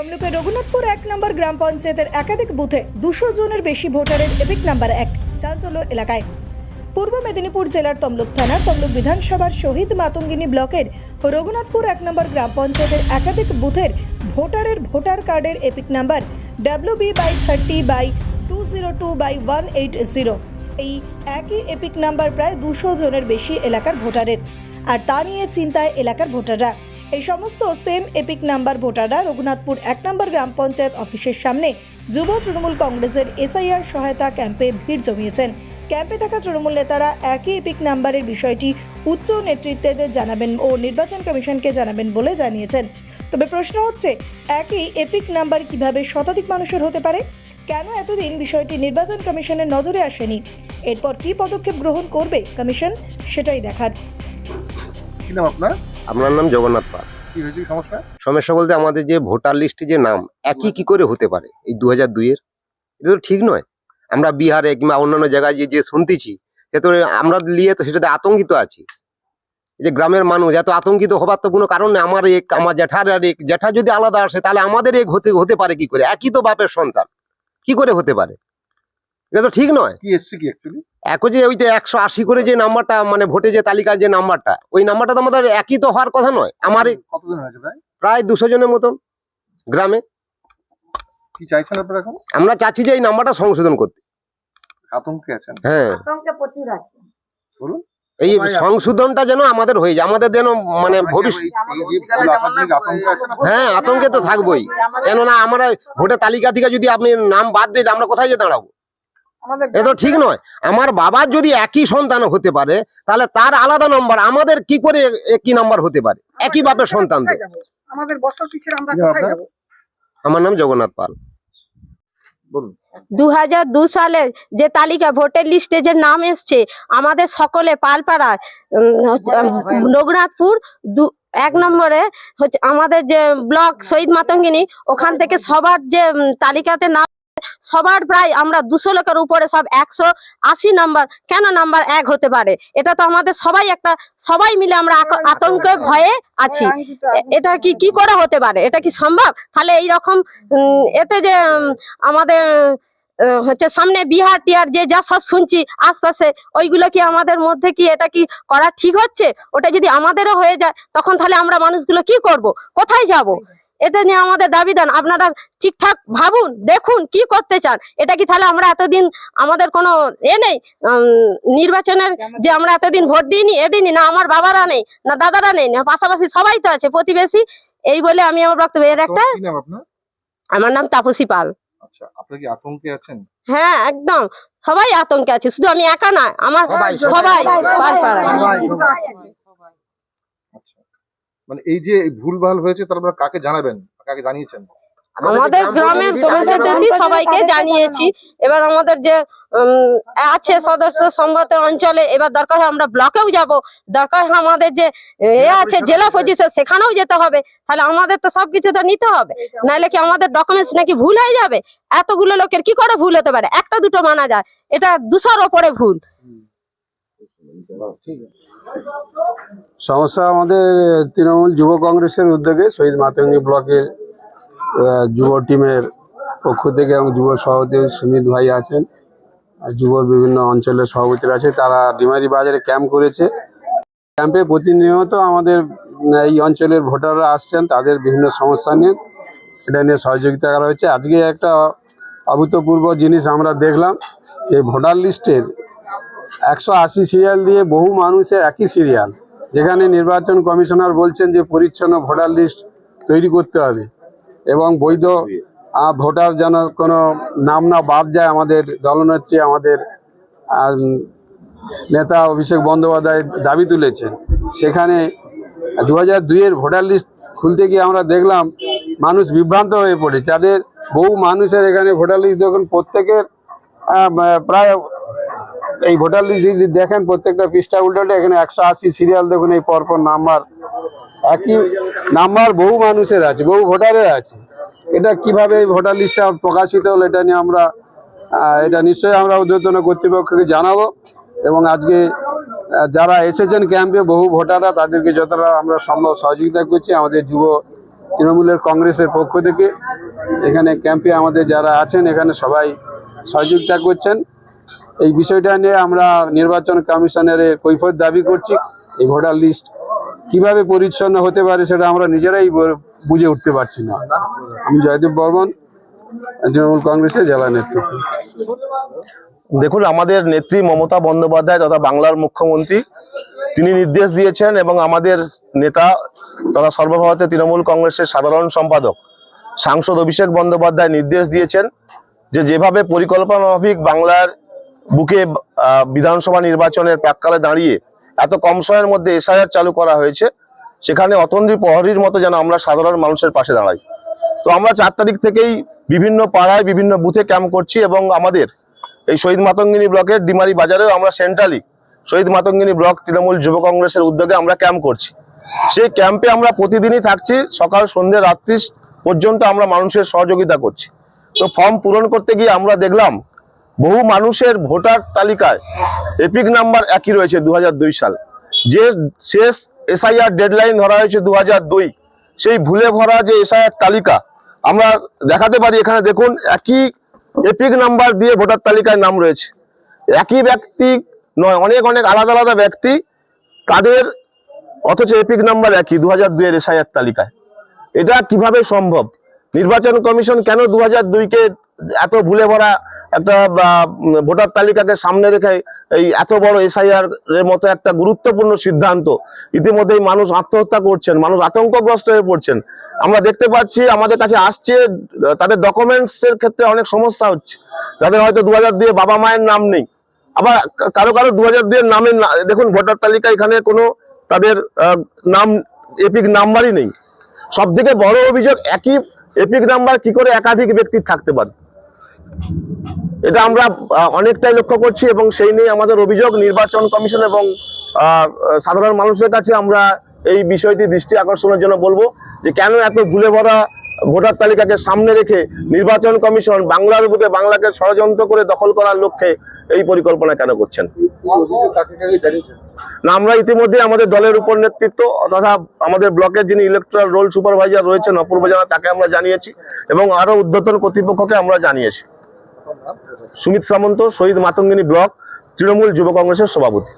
তমলুকের রঘুনাথপুর এক নম্বর গ্রাম পঞ্চায়েতের একাধিক বুথে দুশো জনের বেশি ভোটারের এপিক নাম্বার এক চাঞ্চল্য এলাকায়। পূর্ব মেদিনীপুর জেলার তমলুক থানা তমলুক বিধানসভার শহীদ মাতঙ্গিনী ব্লকের রঘুনাথপুর এক নম্বর গ্রাম পঞ্চায়েতের একাধিক বুথের ভোটারের ভোটার কার্ডের EPIC number W B by thirty by two zero two by one eight zero এই একই এপিক নাম্বার প্রায় দুশো জনের বেশি এলাকার ভোটারের। আর তা নিয়ে চিন্তায় এলাকার ভোটাররা। এই সমস্ত সেম এপিক নাম্বার ভোটাররা রঘুনাথপুর এক নম্বর গ্রাম পঞ্চায়েত অফিসের সামনে যুব তৃণমূল কংগ্রেসের এসআইআর সহায়তা ক্যাম্পে ভিড় জমিয়েছেন। ক্যাম্পে থাকা তৃণমূল নেতারা একই এপিক নাম্বারের বিষয়টি উচ্চ নেতৃত্বদের জানাবেন ও নির্বাচন কমিশনকে জানাবেন বলে জানিয়েছেন। তবে প্রশ্ন হচ্ছে, একই এপিক নাম্বার কীভাবে শতাধিক মানুষের হতে পারে? কেন এতদিন বিষয়টি নির্বাচন কমিশনের নজরে আসেনি? এরপর কি পদক্ষেপ গ্রহণ করবে কমিশন? সেটাই দেখার। কি নাম আপনার? আপনার নাম জগন্নাথ পাল। কি হয়েছে সমস্যা? সমস্যা বলতে আমাদের যে ভোটার লিস্টে যে নাম একই কি করে হতে পারে এই দু হাজার দুইয়ের এটা তো ঠিক নয়। আমরা বিহারে কিংবা অন্যান্য জায়গায় যে যে শুনতেছি সে তো আমরা নিয়ে তো সেটাতে আতঙ্কিত আছি। এই যে গ্রামের মানুষ এত আতঙ্কিত হবার তো কোনো কারণ নেই। আমার এক আমার জ্যাঠার আর এক জ্যাঠা যদি আলাদা আসে তাহলে আমাদের এক হতে হতে পারে কি করে? একই তো বাপের সন্তান। কি করে হতে পারে? এটা তো ঠিক নয়। কি এসছে কি অ্যাকচুয়ালি এখন যে ওই যে একশো আশি করে যে নাম্বারটা মানে ভোটে যে তালিকার যে নাম্বারটা ওই নাম্বারটা তো আমাদের একই তো হওয়ার কথা নয়। আমার এই কতদিন হয়েছে ভাই প্রায় দুশো জনের মতন গ্রামে। কি চাইছেন আপনারা এখন? আমরা চাচ্ছি যে এই নাম্বারটা সংশোধন করতে। আতঙ্কে আছেন? হ্যাঁ। প্রচুর আছে। বলুন। এই সংশোধনটা যেন আমাদের হয়ে যায় আমাদের যেন মানে ভবিষ্যৎ? হ্যাঁ আতঙ্কে তো থাকবোই। কেননা আমরা ভোটের তালিকা থেকে যদি আপনি নাম বাদ দিয়ে আমরা কোথায় যে দাঁড়াবো? এ তো ঠিক নয়। আমার বাবার যদি একই সন্তান হতে পারে তাহলে তার আলাদা নম্বর আমাদের কি করে একই নাম্বার হতে পারে? একই বাপের সন্তান আমাদের আমরা কোথায় আপনার? আমার নাম জগন্নাথ পাল। দু হাজার দু সালে যে তালিকা ভোটার লিস্টে যে নাম এসছে আমাদের সকলে পালপাড়া উম, হচ্ছে, উম, রঘুনাথপুর দু এক নম্বরে হচ্ছে আমাদের যে ব্লক শহীদ মাতঙ্গিনী ওখান থেকে সবার যে তালিকাতে নাম সবার প্রায় আমরা দুশো লোকের উপরে সব একশো আশি নাম্বার কেন নাম্বার এক হতে পারে? এটা তো আমাদের সবাই একটা সবাই মিলে আমরা আক- আতঙ্কে ভয়ে আছি। এটা কি কি করে হতে পারে? এটা কি সম্ভব? তাহলে এইরকম এতে যে আমাদের হচ্ছে সামনে বিহার টিহার যে যা সব শুনছি আশপাশে ওইগুলো কি আমাদের মধ্যে কি এটা কি করা ঠিক হচ্ছে? ওটা যদি আমাদেরও হয়ে যায় তখন তাহলে আমরা মানুষগুলো কি করব? কোথায় যাব? এটা নিয়ে আমাদের দাবি দাবিদান আপনারা ঠিকঠাক ভাবুন দেখুন কি করতে চান। এটা কি তাহলে আমরা এতদিন আমাদের কোনো এ নেই? নির্বাচনের যে আমরা এতদিন ভোট দিইনি এদিনই না আমার বাবারা নেই না দাদারা নেই না পাশাপাশি সবাই তো আছে প্রতিবেশী। এই বলে আমি আমার বক্তব্য। এর একটা আমার নাম তাপসী পাল। আচ্ছা আপনারা কি আতঙ্কে আছেন? হ্যাঁ একদম। সবাই আতঙ্কে আছে শুধু আমি একা না আমার সবাই, মানে এই যে ভুলভাল হয়েছে তার আপনারা কাকে জানাবেন? কাকে জানিয়েছেন? আমাদের গ্রামের পঞ্চায়েত সবাইকে জানিয়েছি। এবার আমাদের যে আছে সদস্য সম্মত অঞ্চলে এবার দরকার হয় আমরা ব্লকেও যাব। দরকার হয় আমাদের যে এ আছে জেলা পজিশন সেখানেও যেতে হবে। তাহলে আমাদের তো সবকিছু তো নিতে হবে। নাহলে কি আমাদের ডকুমেন্টস নাকি ভুল হয়ে যাবে? এতগুলো লোকের কি করে ভুল হতে পারে? একটা দুটো মানা যায়। এটা দুশোর ওপরে ভুল। সমস্যা আমাদের তৃণমূল যুব কংগ্রেসের উদ্যোগে শহীদ মাতঙ্গী ব্লকের যুব টিমের পক্ষ থেকে এবং যুব সভাপতি সুমিত ভাই আছেন যুব বিভিন্ন অঞ্চলের সভাপতিরা আছে তারা ডিমারি বাজারে ক্যাম্প করেছে। ক্যাম্পে প্রতিনিয়ত আমাদের এই অঞ্চলের ভোটাররা আসছেন, তাদের বিভিন্ন সমস্যা নিয়ে, এটা নিয়ে সহযোগিতা করা হয়েছে। আজকে একটা অভূতপূর্ব জিনিস আমরা দেখলাম এই ভোটার লিস্টের একশো আশি সিরিয়াল দিয়ে বহু মানুষের একই সিরিয়াল যেখানে নির্বাচন কমিশনার বলছেন যে পরিচ্ছন্ন ভোটার লিস্ট তৈরি করতে হবে এবং বৈধ ভোটার যেন কোনো নাম না বাদ যায় আমাদের দলনেত্রী, আমাদের নেতা অভিষেক বন্দ্যোপাধ্যায় দাবি তুলেছেন। সেখানে দু হাজার দুইয়ের ভোটার লিস্ট খুলতে গিয়ে আমরা দেখলাম মানুষ বিভ্রান্ত হয়ে পড়ে। তাদের বহু মানুষের এখানে ভোটার লিস্ট যখন প্রত্যেকের প্রায় এই ভোটার লিস্ট যদি দেখেন প্রত্যেকটা পৃষ্ঠা উল্টোটা, এখানে একশো আশি সিরিয়াল দেখুন এই পরপর নাম্বার। একই নাম্বার বহু মানুষের আছে, বহু ভোটারের আছে। এটা কীভাবে এই ভোটার লিস্টটা প্রকাশিত হলো এটা নিয়ে আমরা এটা নিশ্চয়ই আমরা ঊর্ধ্বতন কর্তৃপক্ষকে জানাব এবং আজকে যারা এসেছেন ক্যাম্পে বহু ভোটাররা, তাদেরকে যতটা আমরা সম্ভব সহযোগিতা করছি আমাদের যুব তৃণমূলের কংগ্রেসের পক্ষ থেকে। এখানে ক্যাম্পে আমাদের যারা আছেন, এখানে সবাই সহযোগিতা করছেন। এই বিষয়টা নিয়ে আমরা নির্বাচন কমিশনের কৈফত দাবি করছি, এই ভোটার লিস্ট কীভাবে পরিচ্ছন্ন হতে পারে সেটা আমরা নিজেরাই বুঝে উঠতে পারছি না। আমি জয়দেব বর্মন, তৃণমূল কংগ্রেসের জেলা নেতৃত্ব। দেখুন, আমাদের নেত্রী মমতা বন্দ্যোপাধ্যায় তথা বাংলার মুখ্যমন্ত্রী, তিনি নির্দেশ দিয়েছেন এবং আমাদের নেতা তথা সর্বভারতীয় তৃণমূল কংগ্রেসের সাধারণ সম্পাদক, সাংসদ অভিষেক বন্দ্যোপাধ্যায় নির্দেশ দিয়েছেন যে যেভাবে পরিকল্পনা মাফিক বাংলার বুকে বিধানসভা নির্বাচনের প্রাককালে দাঁড়িয়ে এত কম সময়ের মধ্যে এসআইআর চালু করা হয়েছে, সেখানে অতন্দ্রী প্রহরীর মতো যেন আমরা সাধারণ মানুষের পাশে দাঁড়াই। তো আমরা চার তারিখ থেকেই বিভিন্ন পাড়ায়, বিভিন্ন বুথে ক্যাম্প করছি এবং আমাদের এই শহীদ মাতঙ্গিনী ব্লকের ডিমারি বাজারেও আমরা সেন্ট্রালি শহীদ মাতঙ্গিনী ব্লক তৃণমূল যুব কংগ্রেসের উদ্যোগে আমরা ক্যাম্প করছি। সেই ক্যাম্পে আমরা প্রতিদিনই থাকছি, সকাল, সন্ধ্যে, রাত্রি পর্যন্ত আমরা মানুষের সহযোগিতা করছি। তো ফর্ম পূরণ করতে গিয়ে আমরা দেখলাম বহু মানুষের ভোটার তালিকায় এপিক নাম্বার একই রয়েছে দু হাজার দুই সাল। যে শেষ এসআইআর ডেডলাইন ধরা হয়েছে দু হাজার দুই, সেই ভুলে ভরা যে এসআইআর তালিকা, আমরা দেখাতে পারি এখানে দেখুন, একই এপিক নাম্বার দিয়ে ভোটার তালিকায় নাম রয়েছে। একই ব্যক্তি নয়, অনেক অনেক আলাদা আলাদা ব্যক্তি, তাদের অথচ এপিক নাম্বার একই দু হাজার দুইয়ের এসআইআর তালিকায়। এটা কীভাবে সম্ভব? নির্বাচন কমিশন কেন দু হাজার দুইকে এত ভুলে ভরা একটা ভোটার তালিকাকে সামনে রেখে এই এত বড় এসআইআর এর মতো একটা গুরুত্বপূর্ণ সিদ্ধান্ত, ইতিমধ্যেই মানুষ আত্মহত্যা করছেন, মানুষ আতঙ্কগ্রস্ত হয়ে পড়ছেন। আমরা দেখতে পাচ্ছি, আমাদের কাছে আসছে, তাদের ডকুমেন্টস এর ক্ষেত্রে অনেক সমস্যা হচ্ছে। তাদের হয়তো দু হাজার দুয়ে বাবা মায়ের নাম নেই। আবার কারও কারও দু হাজার দুয়ের নামের দেখুন, ভোটার তালিকা এখানে কোনো তাদের নাম, এপিক নাম্বারই নেই। সব থেকে বড় অভিযোগ, একই এপিক নাম্বার কি করে একাধিক ব্যক্তির থাকতে পারে? এটা আমরা অনেকটাই লক্ষ্য করছি এবং সেই নিয়ে আমাদের অভিযোগ, নির্বাচন কমিশন এবং সাধারণ মানুষের কাছে আমরা এই বিষয়টি দৃষ্টি আকর্ষণের জন্য বলব যে কেন এত ভুলে ভরা ভোটার তালিকাকে সামনে রেখে নির্বাচন কমিশন বাংলার বুকে বাংলাকে ষড়যন্ত্র করে দখল করার লক্ষ্যে এই পরিকল্পনা কেন করছেন? না, আমরা ইতিমধ্যে আমাদের দলের উপর নেতৃত্ব তথা আমাদের ব্লকের যিনি ইলেকট্রাল রোল সুপারভাইজার রয়েছেন অপূর্ব জানা, তাকে আমরা জানিয়েছি এবং আরও উদ্যতন কর্তৃপক্ষকে আমরা জানিয়েছি। সুমিত সামন্ত শহীদ মাতঙ্গিনী ব্লক তৃণমূল যুব কংগ্রেসের সভাপতি।